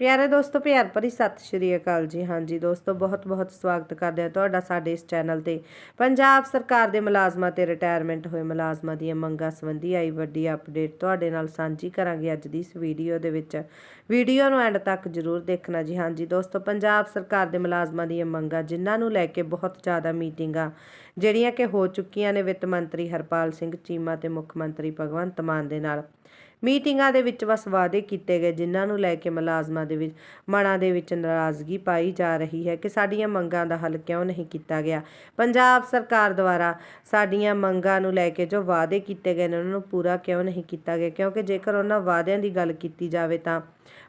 ਪਿਆਰੇ ਦੋਸਤੋ, ਪਿਆਰ ਭਰੀ ਸਤਿ ਸ਼੍ਰੀ ਅਕਾਲ ਜੀ। ਹਾਂਜੀ ਦੋਸਤੋ, ਬਹੁਤ-ਬਹੁਤ ਸਵਾਗਤ ਕਰਦੇ ਹਾਂ ਤੁਹਾਡਾ ਸਾਡੇ ਇਸ ਚੈਨਲ ਤੇ। ਪੰਜਾਬ ਸਰਕਾਰ ਦੇ ਮੁਲਾਜ਼ਮਾਂ ਤੇ ਰਿਟਾਇਰਮੈਂਟ ਹੋਏ ਮੁਲਾਜ਼ਮਾਂ ਦੀਆਂ ਮੰਗਾਂ ਸੰਬੰਧੀ ਆਈ ਵੱਡੀ ਅਪਡੇਟ ਤੁਹਾਡੇ ਨਾਲ ਸਾਂਝੀ ਕਰਾਂਗੇ ਅੱਜ ਦੀ ਇਸ ਵੀਡੀਓ ਦੇ ਵਿੱਚ। ਵੀਡੀਓ ਨੂੰ ਐਂਡ ਤੱਕ ਜ਼ਰੂਰ ਦੇਖਣਾ ਜੀ। ਹਾਂਜੀ ਦੋਸਤੋ, ਪੰਜਾਬ ਸਰਕਾਰ ਦੇ ਮੁਲਾਜ਼ਮਾਂ ਦੀਆਂ ਮੰਗਾਂ, ਜਿਨ੍ਹਾਂ ਨੂੰ ਲੈ ਕੇ ਬਹੁਤ ਜ਼ਿਆਦਾ ਮੀਟਿੰਗਾਂ, ਜਿਹੜੀਆਂ ਕਿ ਹੋ ਚੁੱਕੀਆਂ ਨੇ ਵਿੱਤ ਮੰਤਰੀ ਹਰਪਾਲ ਸਿੰਘ ਚੀਮਾ ਤੇ ਮੁੱਖ ਮੰਤਰੀ ਭਗਵੰਤ ਮਾਨ ਦੇ ਨਾਲ। ਮੀਟਿੰਗਾਂ ਦੇ ਵਿੱਚ ਬਸ ਵਾਅਦੇ ਕੀਤੇ ਗਏ, ਜਿਨ੍ਹਾਂ ਨੂੰ ਲੈ ਕੇ ਮੁਲਾਜ਼ਮਾਂ ਦੇ ਵਿੱਚ, ਮਨਾਂ ਦੇ ਵਿੱਚ ਨਾਰਾਜ਼ਗੀ ਪਾਈ ਜਾ ਰਹੀ ਹੈ ਕਿ ਸਾਡੀਆਂ ਮੰਗਾਂ ਦਾ ਹੱਲ ਕਿਉਂ ਨਹੀਂ ਕੀਤਾ ਗਿਆ। ਪੰਜਾਬ ਸਰਕਾਰ ਦੁਆਰਾ ਸਾਡੀਆਂ ਮੰਗਾਂ ਨੂੰ ਲੈ ਕੇ ਜੋ ਵਾਅਦੇ ਕੀਤੇ ਗਏ ਨੇ, ਉਹਨਾਂ ਨੂੰ ਪੂਰਾ ਕਿਉਂ ਨਹੀਂ ਕੀਤਾ ਗਿਆ? ਕਿਉਂਕਿ ਜੇਕਰ ਉਹਨਾਂ ਵਾਅਦਿਆਂ ਦੀ ਗੱਲ ਕੀਤੀ ਜਾਵੇ ਤਾਂ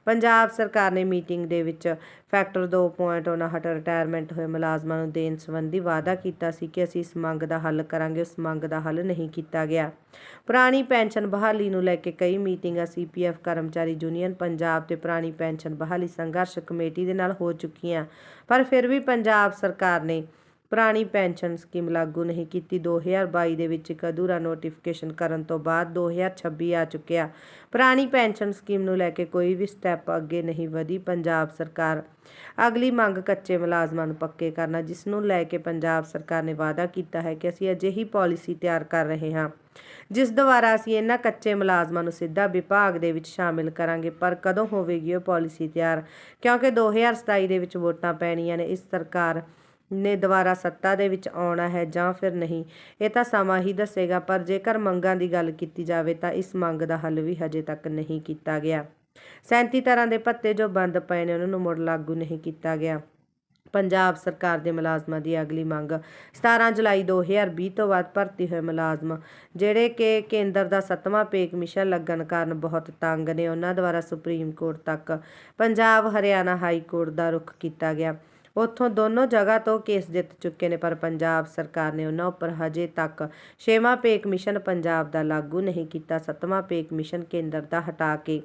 ਪੰਜਾਬ ਸਰਕਾਰ ਨੇ ਮੀਟਿੰਗ ਦੇ ਵਿੱਚ ਫੈਕਟਰ 2.59 ਰਿਟਾਇਰਮੈਂਟ ਹੋਏ ਮੁਲਾਜ਼ਮਾਂ ਨੂੰ ਦੇਣ ਸੰਬੰਧੀ ਵਾਅਦਾ ਕੀਤਾ ਸੀ ਕਿ ਅਸੀਂ ਇਸ ਮੰਗ ਦਾ ਹੱਲ ਕਰਾਂਗੇ, ਉਸ ਮੰਗ ਦਾ ਹੱਲ ਨਹੀਂ ਕੀਤਾ ਗਿਆ। ਪੁਰਾਣੀ ਪੈਨਸ਼ਨ ਬਹਾਲੀ ਨੂੰ ਲੈ ਕੇ ਕਈ ਮੀਟਿੰਗਾਂ ਸੀਪੀਐਫ ਕਰਮਚਾਰੀ ਯੂਨੀਅਨ, ਪੰਜਾਬ ਤੇ ਪੁਰਾਣੀ ਪੈਨਸ਼ਨ ਬਹਾਲੀ ਸੰਘਰਸ਼ ਕਮੇਟੀ ਦੇ ਨਾਲ ਹੋ ਚੁੱਕੀਆਂ। ਪਰ ਫਿਰ ਵੀ ਪੰਜਾਬ ਸਰਕਾਰ ਨੇ ਪੁਰਾਣੀ ਪੈਨਸ਼ਨ ਸਕੀਮ ਲਾਗੂ ਨਹੀਂ ਕੀਤੀ। 2022 ਦੇ ਵਿੱਚ ਇੱਕ ਅਧੂਰਾ ਨੋਟੀਫਿਕੇਸ਼ਨ ਕਰਨ ਤੋਂ ਬਾਅਦ 2026 ਆ ਚੁੱਕਿਆ। ਪੁਰਾਣੀ ਪੈਨਸ਼ਨ ਸਕੀਮ ਨੂੰ ਲੈ ਕੇ ਕੋਈ ਵੀ ਸਟੈਪ ਅੱਗੇ ਨਹੀਂ ਵਧੀ। ਪੰਜਾਬ ਸਰਕਾਰ ਅਗਲੀ ਮੰਗ ਕੱਚੇ ਮੁਲਾਜ਼ਮਾਂ ਨੂੰ ਪੱਕੇ ਕਰਨਾ, ਜਿਸ ਨੂੰ ਲੈ ਕੇ ਪੰਜਾਬ ਸਰਕਾਰ ਨੇ ਵਾਅਦਾ ਕੀਤਾ ਹੈ ਕਿ ਅਸੀਂ ਅਜਿਹੀ ਪਾਲਿਸੀ ਤਿਆਰ ਕਰ ਰਹੇ ਹਾਂ, ਜਿਸ ਦੁਆਰਾ ਅਸੀਂ ਇਹਨਾਂ ਕੱਚੇ ਮੁਲਾਜ਼ਮਾਂ ਨੂੰ ਸਿੱਧਾ ਵਿਭਾਗ ਦੇ ਵਿੱਚ ਸ਼ਾਮਿਲ ਕਰਾਂਗੇ। ਪਰ ਕਦੋਂ ਹੋਵੇਗੀ ਉਹ ਪਾਲਿਸੀ ਤਿਆਰ? ਕਿਉਂਕਿ 2027 ਦੇ ਵਿੱਚ ਵੋਟਾਂ ਪੈਣੀਆਂ ਨੇ, ਇਸ ਸਰਕਾਰ ਨੇ ਦੁਬਾਰਾ ਸੱਤਾ ਦੇ ਵਿੱਚ ਆਉਣਾ ਹੈ ਜਾਂ ਫਿਰ ਨਹੀਂ, ਇਹ ਤਾਂ ਸਮਾਂ ਹੀ ਦੱਸੇਗਾ, ਪਰ ਜੇਕਰ ਮੰਗਾਂ ਦੀ ਗੱਲ ਕੀਤੀ ਜਾਵੇ ਤਾਂ ਇਸ ਮੰਗ ਦਾ ਹੱਲ ਵੀ ਹਜੇ ਤੱਕ ਨਹੀਂ ਕੀਤਾ ਗਿਆ। 37 ਤਰ੍ਹਾਂ ਦੇ ਭੱਤੇ ਜੋ ਬੰਦ ਪਏ ਨੇ, ਉਹਨਾਂ ਨੂੰ ਮੁੜ ਲਾਗੂ ਨਹੀਂ ਕੀਤਾ ਗਿਆ। ਪੰਜਾਬ ਸਰਕਾਰ ਦੇ ਮੁਲਾਜ਼ਮਾਂ ਦੀ ਅਗਲੀ ਮੰਗ 17 ਜੁਲਾਈ 2020 ਤੋਂ ਬਾਅਦ ਭਰਤੀ ਹੋਏ ਮੁਲਾਜ਼ਮ, ਜਿਹੜੇ ਕਿ ਕੇਂਦਰ ਦਾ ਸੱਤਵਾਂ ਪੇ ਕਮਿਸ਼ਨ ਲੱਗਣ ਕਾਰਨ ਬਹੁਤ ਤੰਗ ਨੇ, ਉਹਨਾਂ ਦੁਆਰਾ ਸੁਪਰੀਮ ਕੋਰਟ ਤੱਕ ਪੰਜਾਬ ਹਰਿਆਣਾ ਹਾਈ ਕੋਰਟ ਦਾ ਰੁਖ ਕੀਤਾ ਗਿਆ। ਉੱਥੋਂ ਦੋਨੋਂ ਜਗ੍ਹਾ ਤੋਂ ਕੇਸ ਜਿੱਤ ਚੁੱਕੇ ਨੇ, ਪਰ ਪੰਜਾਬ ਸਰਕਾਰ ਨੇ ਉਹਨਾਂ ਉੱਪਰ ਹਜੇ ਤੱਕ ਛੇਵਾਂ ਪੇਕ ਮਿਸ਼ਨ ਪੰਜਾਬ ਦਾ ਲਾਗੂ ਨਹੀਂ ਕੀਤਾ, ਸੱਤਵਾਂ ਪੇਕ ਮਿਸ਼ਨ ਕੇਂਦਰ ਦਾ ਹਟਾ ਕੇ।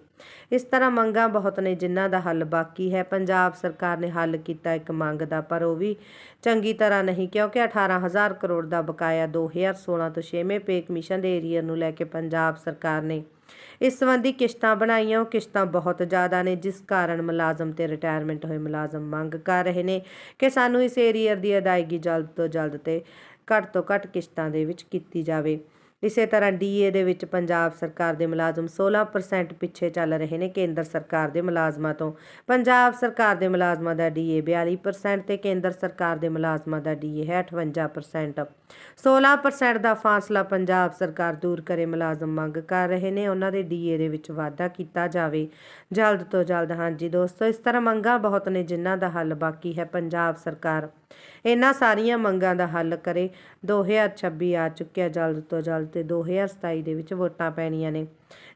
ਇਸ ਤਰ੍ਹਾਂ ਮੰਗਾਂ ਬਹੁਤ ਨੇ, ਜਿਨ੍ਹਾਂ ਦਾ ਹੱਲ ਬਾਕੀ ਹੈ। ਪੰਜਾਬ ਸਰਕਾਰ ਨੇ ਹੱਲ ਕੀਤਾ ਇੱਕ ਮੰਗ ਦਾ, ਪਰ ਉਹ ਵੀ ਚੰਗੀ ਤਰ੍ਹਾਂ ਨਹੀਂ, ਕਿਉਂਕਿ 18000 ਕਰੋੜ ਦਾ ਬਕਾਇਆ 2016 ਤੋਂ ਛੇਵੇਂ ਪੇ ਕਮਿਸ਼ਨ ਦੇ ਏਰੀਆ ਨੂੰ ਲੈ ਕੇ ਪੰਜਾਬ ਸਰਕਾਰ ਨੇ ਇਸ ਸੰਬੰਧੀ ਕਿਸ਼ਤਾਂ ਬਣਾਈਆਂ, ਉਹ ਕਿਸ਼ਤਾਂ ਬਹੁਤ ਜ਼ਿਆਦਾ ਨੇ, ਜਿਸ ਕਾਰਨ ਮੁਲਾਜ਼ਮ ਤੇ ਰਿਟਾਇਰਮੈਂਟ ਹੋਏ ਮੁਲਾਜ਼ਮ ਮੰਗ ਕਰ ਰਹੇ ਨੇ ਕਿ ਸਾਨੂੰ ਇਸ ਏਰੀਅਰ ਦੀ ਅਦਾਇਗੀ ਜਲਦ ਤੋਂ ਜਲਦ ਤੇ ਘੱਟ ਤੋਂ ਘੱਟ ਕਿਸ਼ਤਾਂ ਦੇ ਵਿੱਚ ਕੀਤੀ ਜਾਵੇ। ਇਸੇ ਤਰ੍ਹਾਂ ਡੀਏ ਦੇ ਵਿੱਚ ਪੰਜਾਬ ਸਰਕਾਰ ਦੇ ਮੁਲਾਜ਼ਮ 16% ਪਿੱਛੇ ਚੱਲ ਰਹੇ ਨੇ, ਕੇਂਦਰ ਸਰਕਾਰ ਦੇ ਮੁਲਾਜ਼ਮਾਂ ਤੋਂ। ਪੰਜਾਬ ਸਰਕਾਰ ਦੇ ਮੁਲਾਜ਼ਮਾਂ ਦਾ ਡੀਏ 42% ਤੇ ਕੇਂਦਰ ਸਰਕਾਰ ਦੇ ਮੁਲਾਜ਼ਮਾਂ ਦਾ ਡੀਏ ਹੈ 58% 16% ਦਾ ਫਾਸਲਾ ਪੰਜਾਬ ਸਰਕਾਰ ਦੂਰ ਕਰੇ ਮੁਲਾਜ਼ਮ ਮੰਗ ਕਰ ਰਹੇ ਨੇ। ਉਹਨਾਂ ਦੇ ਡੀਏ ਦੇ ਵਿੱਚ ਵਾਧਾ ਕੀਤਾ ਜਾਵੇ। ਜਲਦ ਤੋਂ ਜਲਦ, ਹਾਂਜੀ ਦੋਸਤੋ, ਇਸ ਤਰ੍ਹਾਂ ਮੰਗਾਂ ਬਹੁਤ ਨੇ ਜਿਨ੍ਹਾਂ ਦਾ ਹੱਲ ਬਾਕੀ ਹੈ ਪੰਜਾਬ ਸਰਕਾਰ। ਇਹਨਾਂ ਸਾਰੀਆਂ ਮੰਗਾਂ ਦਾ ਹੱਲ ਕਰੇ। 2026 ਆ ਚੁੱਕਿਆ, ਜਲਦ ਤੋਂ ਜਲਦ ਤੇ 2027 ਦੇ ਵਿੱਚ ਵੋਟਾਂ ਪੈਣੀਆਂ ਨੇ।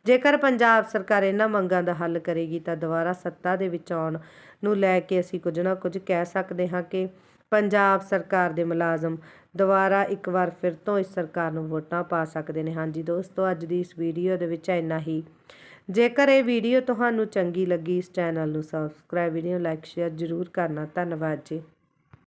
ਜੇਕਰ ਪੰਜਾਬ ਸਰਕਾਰ ਇਹਨਾਂ ਮੰਗਾਂ ਦਾ ਹੱਲ ਕਰੇਗੀ ਤਾਂ ਦੁਬਾਰਾ ਸੱਤਾ ਦੇ ਵਿੱਚ ਆਉਣ ਨੂੰ ਲੈ ਕੇ ਅਸੀਂ ਕੁਝ ਨਾ ਕੁਝ ਕਹਿ ਸਕਦੇ ਹਾਂ ਕਿ ਪੰਜਾਬ ਸਰਕਾਰ ਦੇ ਮੁਲਾਜ਼ਮ ਦੁਬਾਰਾ ਇੱਕ ਵਾਰ ਫਿਰ ਤੋਂ ਇਸ ਸਰਕਾਰ ਨੂੰ ਵੋਟਾਂ ਪਾ ਸਕਦੇ ਨੇ। ਹਾਂਜੀ ਦੋਸਤੋ, ਅੱਜ ਦੀ ਇਸ ਵੀਡੀਓ ਦੇ ਵਿੱਚ ਇੰਨਾ ਹੀ। ਜੇਕਰ ਇਹ ਵੀਡੀਓ ਤੁਹਾਨੂੰ ਚੰਗੀ ਲੱਗੀ, ਇਸ ਚੈਨਲ ਨੂੰ ਸਬਸਕ੍ਰਾਈਬ ਵੀਡੀਓ ਲਾਈਕ ਸ਼ੇਅਰ ਜ਼ਰੂਰ ਕਰਨਾ। ਧੰਨਵਾਦ ਜੀ।